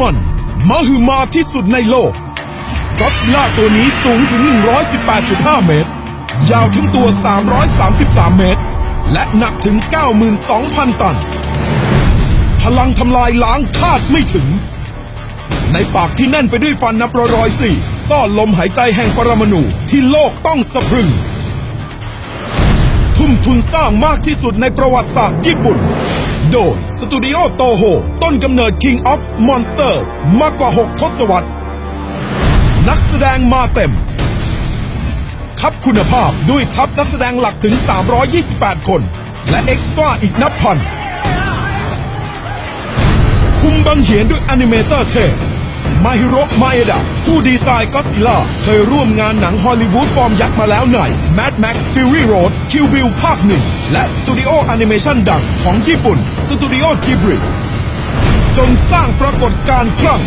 มันมหึมาที่สุดในโลกก็ซิล่าตัวนี้สูงถึง 118.5 เมตร ยาวถึงตัว 333 เมตร และหนักถึง 92,000 ตัน พลังทำลายล้างคาดไม่ถึง ในปากที่แน่นไปด้วยฟันนับร้อยสี่ซ่อนลมหายใจแห่งปรมาณูที่โลกต้องสะพรึง ทุ่มทุนสร้างมากที่สุดในประวัติศาสตร์ญี่ปุ่น โดยสตูดิโอโตโฮต้นกำเนิด King of Monsters มากกว่า 6 ทศวรรษ นักแสดงมาเต็ม ทับคุณภาพด้วยทัพนักแสดงหลักถึง 328 คน และเอ็กซ์ตร้าอีกนับพัน คุมบังเหียนด้วยแอนิเมเตอร์เทพ มาฮิโรมาเอดะผู้ดีไซน์ก็ซิล่าเคยร่วมงานหนังฮอลลีวูดฟอร์มยักษ์มาแล้วใน Mad Max Fury Road Kill Bill ภาคหนึ่งและสตูดิโอแอนิเมชันดังของญี่ปุ่นสตูดิโอจิบริจนสร้างปรากฏการณ์ครั้ง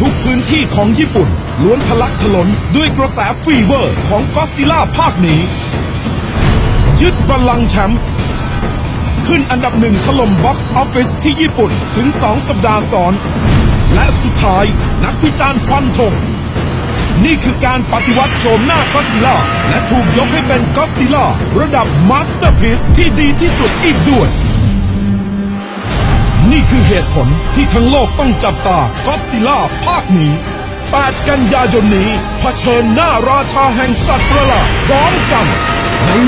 ทุกพื้นที่ของญี่ปุ่น ล้วนทะลักทะลนด้วยกระแสฟีเวอร์ของก็ซิล่าภาคนี้ ยึดบัลลังก์แชมป์ขึ้นอันดับหนึ่งถล่มบ็อกซ์ออฟฟิศที่ญี่ปุ่นถึง 2 สัปดาห์ซ้อน และสุดท้ายนักวิจารณ์ฟันธงนี่คือการปฏิวัติโฉมหน้าก็ซิล่าและถูกยกให้เป็นก็ซิล่าระดับมาสเตอร์พีซที่ดีที่สุดอีกด้วย นี่คือเหตุผลที่ทั้งโลกต้องจับตาก็ซิล่าภาคนี้ 8 กันยายนนี้เผชิญหน้าราชาแห่งสัตว์ประหลาดพร้อมกันใน